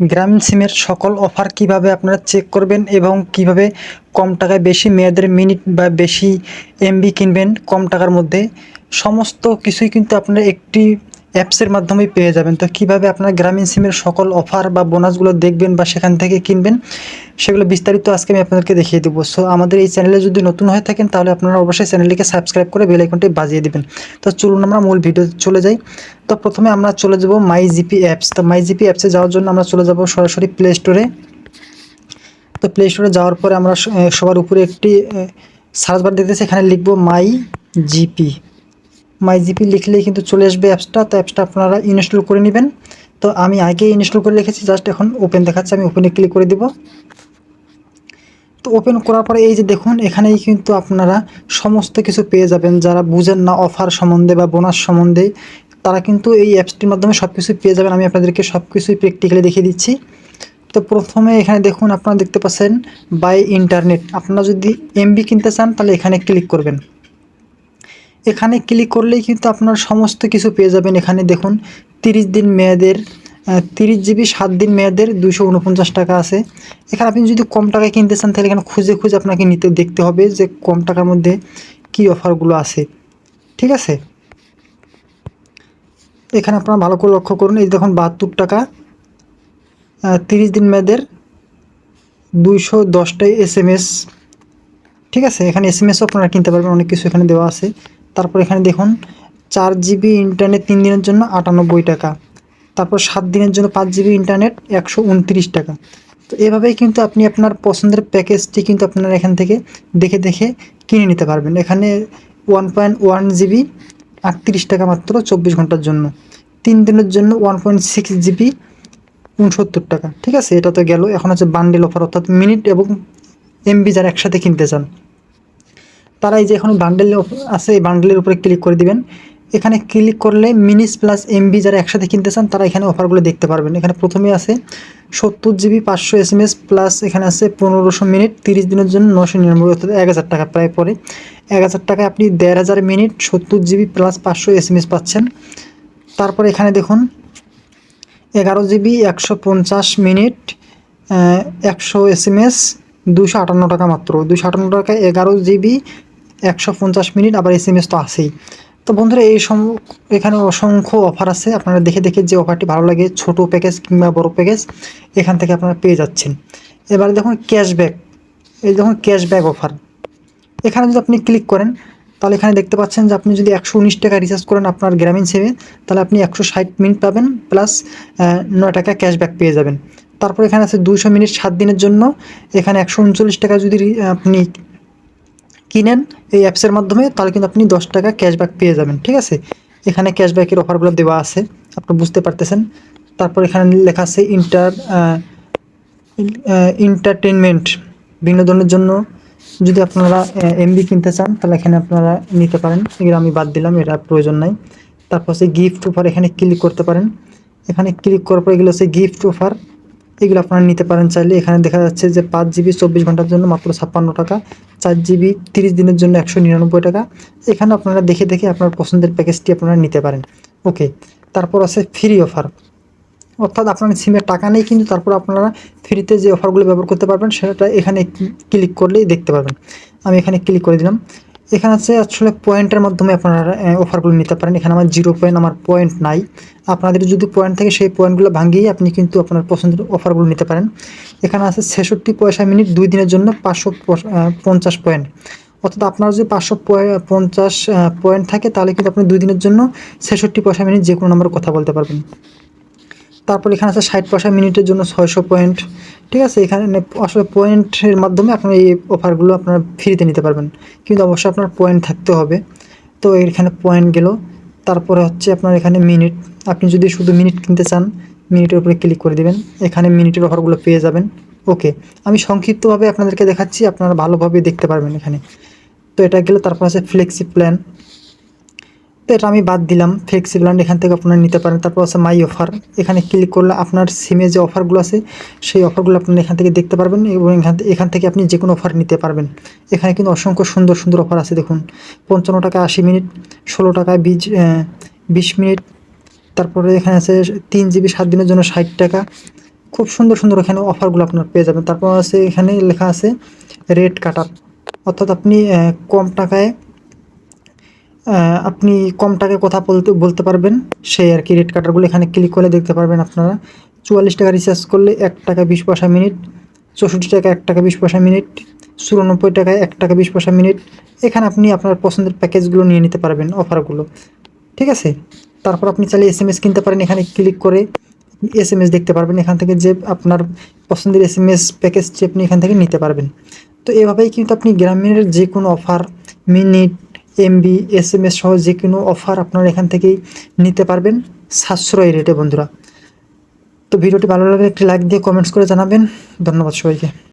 গ্রামীণ সিমের সকল অফার কীভাবে আপনারা চেক করবেন এবং কীভাবে কম টাকায় বেশি মেয়াদের মিনিট বা বেশি এমবি কিনবেন কম টাকার মধ্যে? সমস্ত কিছুই কিন্তু আপনারা একটি অ্যাপসের মাধ্যমেই পেয়ে যাবেন। তো কীভাবে আপনার গ্রামীণ সিমের সকল অফার বা বোনাসগুলো দেখবেন বা সেখান থেকে কিনবেন, সেগুলো বিস্তারিত আজকে আমি আপনাদেরকে দেখিয়ে দেবো। সো আমাদের এই চ্যানেলে যদি নতুন হয়ে থাকেন, তাহলে আপনারা অবশ্যই চ্যানেলটিকে সাবস্ক্রাইব করে বেল আইকনটি বাজিয়ে দেবেন। তো চলুন আমরা মূল ভিডিও চলে যাই। তো প্রথমে আমরা চলে যাব মাই জিপি অ্যাপস তো মাই জিপি অ্যাপসে যাওয়ার জন্য আমরা চলে যাব সরাসরি প্লে স্টোরে তো প্লে স্টোরে যাওয়ার পরে আমরা সবার উপরে একটি সার্চ বার দেখতেছি। এখানে লিখব মাই জিপি মাই জিপি লিখলেই কিন্তু চলে আসবে অ্যাপসটা। তো অ্যাপসটা আপনারা ইনস্টল করে নেবেন। তো আমি আগে ইনস্টল করে রেখেছি, জাস্ট এখন ওপেন দেখাচ্ছে, আমি ওপেনে ক্লিক করে দিব। তো ওপেন করার পরে এই যে দেখুন, এখানেই কিন্তু আপনারা সমস্ত কিছু পেয়ে যাবেন। যারা বুঝেন না অফার সম্বন্ধে বা বোনাস সম্বন্ধে, তারা কিন্তু এই অ্যাপসটির মাধ্যমে সব কিছুই পেয়ে যাবেন। আমি আপনাদেরকে সব কিছুই প্র্যাকটিক্যালি দেখিয়ে দিচ্ছি। তো প্রথমে এখানে দেখুন, আপনারা দেখতে পাচ্ছেন বাই ইন্টারনেট আপনারা যদি এমবি কিনতে চান, তাহলে এখানে ক্লিক করবেন। এখানে ক্লিক করলেই কিন্তু আপনার সমস্ত কিছু পেয়ে যাবেন। এখানে দেখুন, তিরিশ দিন মেয়াদের তিরিশ জিবি সাত দিন মেয়াদের দুশো উনপঞ্চাশ টাকা আছে। এখানে আপনি যদি কম টাকায় কিনতে চান, তাহলে এখানে খুঁজে খুঁজে আপনাকে নিতে, দেখতে হবে যে কম টাকার মধ্যে কি অফারগুলো আছে। ঠিক আছে? এখানে আপনারা ভালো করে লক্ষ্য করুন, এই দেখুন, বাহাত্তর টাকা তিরিশ দিন মেয়াদের দুইশো দশটাই এস এম এস ঠিক আছে? এখানে এস এম এসও আপনারা কিনতে পারবেন, অনেক কিছু এখানে দেওয়া আছে। তারপর এখানে দেখুন, চার জিবি ইন্টারনেট তিন দিনের জন্য আটানব্বই টাকা। তারপর সাত দিনের জন্য পাঁচ জিবি ইন্টারনেট একশো উনত্রিশ টাকা। তো এভাবেই কিন্তু আপনি আপনার পছন্দের প্যাকেজটি কিন্তু আপনারা এখান থেকে দেখে দেখে কিনে নিতে পারবেন। এখানে ওয়ান পয়েন্ট ওয়ান জিবি আটত্রিশ টাকা মাত্র চব্বিশ ঘণ্টার জন্য। তিন দিনের জন্য ওয়ান পয়েন্ট সিক্স জিবি উনসত্তর টাকা। ঠিক আছে? এটা তো গেল। এখন হচ্ছে বান্ডেল অফার অর্থাৎ মিনিট এবং এমবি যারা একসাথে কিনতে চান। তারা এই যে এখন বান্ডেল আছে, এই বান্ডেলের উপরে ক্লিক করে দিবেন। এখানে ক্লিক করলে মিনিস প্লাস এমবি যারা একসাথে কিনতে চান, তারা এখানে অফারগুলো দেখতে পারবেন। এখানে প্রথমে আছে সত্তর জিবি পাঁচশো এস এম এস প্লাস এখানে আছে পনেরোশো মিনিট তিরিশ দিনের জন্য নশো নিরানব্বই অর্থাৎ এক হাজার টাকা প্রায় পরে। এক হাজার টাকায় আপনি দেড় হাজার মিনিট সত্তর জিবি প্লাস পাঁচশো এস এম এস পাচ্ছেন। তারপরে এখানে দেখুন, এগারো জিবি একশো পঞ্চাশ মিনিট একশো এস এম এস দুশো আটান্ন টাকা মাত্র। দুশো আটান্ন টাকা এগারো জিবি একশো পঞ্চাশ মিনিট, আবার এস এম এস তো আছেই। তো বন্ধুরা, এই সম, এখানে অসংখ্য অফার আছে। আপনারা দেখে দেখে যে অফারটি ভালো লাগে, ছোট প্যাকেজ কিংবা বড় প্যাকেজ এখান থেকে আপনারা পেয়ে যাচ্ছেন। এবারে দেখুন ক্যাশব্যাক এই দেখুন ক্যাশব্যাক অফার এখানে যদি আপনি ক্লিক করেন, তাহলে এখানে দেখতে পাচ্ছেন যে আপনি যদি একশো উনিশ টাকা রিচার্জ করেন আপনার গ্রামীণ সিমে তাহলে আপনি একশো ষাট মিনিট পাবেন প্লাস নয় টাকা ক্যাশব্যাক পেয়ে যাবেন। তারপর এখানে আছে দুশো মিনিট সাত দিনের জন্য। এখানে একশো উনচল্লিশ টাকা যদি আপনি কিনেন এই অ্যাপসের মাধ্যমে, তাহলে কিন্তু আপনি দশ টাকা ক্যাশব্যাক পেয়ে যাবেন, ঠিক আছে? এখানে ক্যাশব্যাকের অফারগুলো দেওয়া আছে, আপনি বুঝতে পারতেছেন। তারপর এখানে লেখা আছে ইন্টার এন্টারটেনমেন্ট বিনোদনের জন্য। যদি আপনারা এমবি কিনতে চান, তাহলে এখানে আপনারা নিতে পারেন। এগুলো আমি বাদ দিলাম, এটা প্রয়োজন নাই। তারপর হচ্ছে গিফট অফার এখানে ক্লিক করতে পারেন। এখানে ক্লিক করার পর এগুলো হচ্ছে গিফট অফার এগুলো আপনারা নিতে পারেন চাইলে। এখানে দেখা যাচ্ছে যে পাঁচ জিবি চব্বিশ ঘণ্টার জন্য মাত্র ছাপ্পান্ন টাকা, চার জিবি তিরিশ দিনের জন্য একশো নিরানব্বই টাকা। এখানে আপনারা দেখে দেখে আপনার পছন্দের প্যাকেজটি আপনারা নিতে পারেন। ওকে তারপর আছে ফ্রি অফার অর্থাৎ আপনার সিমের টাকা নেই, কিন্তু তারপর আপনারা ফ্রিতে যে অফারগুলো ব্যবহার করতে পারবেন, সেটা এখানে ক্লিক করলেই দেখতে পারবেন। আমি এখানে ক্লিক করে দিলাম। এখানে আছে আসলে পয়েন্টের মাধ্যমে আপনারা অফারগুলো নিতে পারেন। এখানে আমার জিরো পয়েন্ট আমার পয়েন্ট নাই। আপনাদের যদি পয়েন্ট থাকে, সেই পয়েন্টগুলো ভাঙিয়ে আপনি কিন্তু আপনার পছন্দের অফারগুলো নিতে পারেন। এখানে আছে ছেষট্টি পয়সা মিনিট দুই দিনের জন্য পাঁচশো পঞ্চাশ পয়েন্ট অর্থাৎ আপনার যদি পাঁচশো পঞ্চাশ পয়েন্ট থাকে, তাহলে কিন্তু আপনি দুই দিনের জন্য ছেষট্টি পয়সা মিনিট যে কোনো নম্বরে কথা বলতে পারবেন। তারপর এখানে আছে ষাট পয়সা মিনিটের জন্য ছয়শো পয়েন্ট ঠিক আছে? এখানে আসলে পয়েন্টের মাধ্যমে আপনার এই অফারগুলো আপনারা ফ্রিতে নিতে পারবেন। কিন্তু অবশ্যই আপনার পয়েন্ট থাকতে হবে। তো এখানে পয়েন্ট গেল। তারপরে হচ্ছে আপনার এখানে মিনিট আপনি যদি শুধু মিনিট কিনতে চান মিনিটের উপরে ক্লিক করে দিবেন। এখানে মিনিটের অফারগুলো পেয়ে যাবেন। ওকে আমি সংক্ষিপ্তভাবে আপনাদেরকে দেখাচ্ছি, আপনারা ভালোভাবে দেখতে পারবেন এখানে। তো এটা গেলে, তারপর আছে ফ্লেক্সি প্ল্যান তো এটা আমি বাদ দিলাম। ফ্লেক্সিবল এখান থেকে আপনারা নিতে পারেন। তারপর আছে মাই অফার এখানে ক্লিক করলে আপনার সিমে যে অফারগুলো আছে, সেই অফারগুলো আপনারা এখান থেকে দেখতে পারবেন এবং এখান এখান থেকে আপনি যে কোনো অফার নিতে পারবেন। এখানে কিন্তু অসংখ্য সুন্দর সুন্দর অফার আছে, দেখুন। পঞ্চান্ন টাকা আশি মিনিট, ষোলো টাকায় বিশ বিশ মিনিট। তারপরে এখানে আছে তিন জিবি সাত দিনের জন্য ষাট টাকা। খুব সুন্দর সুন্দর এখানে অফারগুলো আপনার পেয়ে যাবেন। তারপর আছে এখানে লেখা আছে রেট কাটার অর্থাৎ আপনি কম টাকায় আপনি কম টাকায় কথা বলতে বলতে পারবেন। সেই আর কি রেট কাটারগুলো এখানে ক্লিক করে দেখতে পারবেন আপনারা। চুয়াল্লিশ টাকা রিচার্জ করলে এক টাকা বিশ পয়সা মিনিট চৌষট্টি টাকা এক টাকা বিশ পয়সা মিনিট চুরানব্বই টাকায় এক টাকা বিশ পয়সা মিনিট এখানে আপনি আপনার পছন্দের প্যাকেজগুলো নিয়ে নিতে পারবেন অফারগুলো ঠিক আছে? তারপর আপনি চাইলে এস এম এস কিনতে পারেন এখানে ক্লিক করে। এস এম এস দেখতে পারবেন এখান থেকে যে আপনার পছন্দের এস এম এস প্যাকেজটি আপনি এখান থেকে নিতে পারবেন। তো এভাবেই কিন্তু আপনি গ্রামীণের যে কোনো offer minute MB S M S সহ যে কোনো অফার আপনারা এখান থেকেই নিতে পারবেন। সাশ্রয়ী রেটে বন্ধুরা। তো ভিডিওটি ভালো লাগলে একটি লাইক দিয়ে কমেন্টস করে জানাবেন। ধন্যবাদ সবাইকে।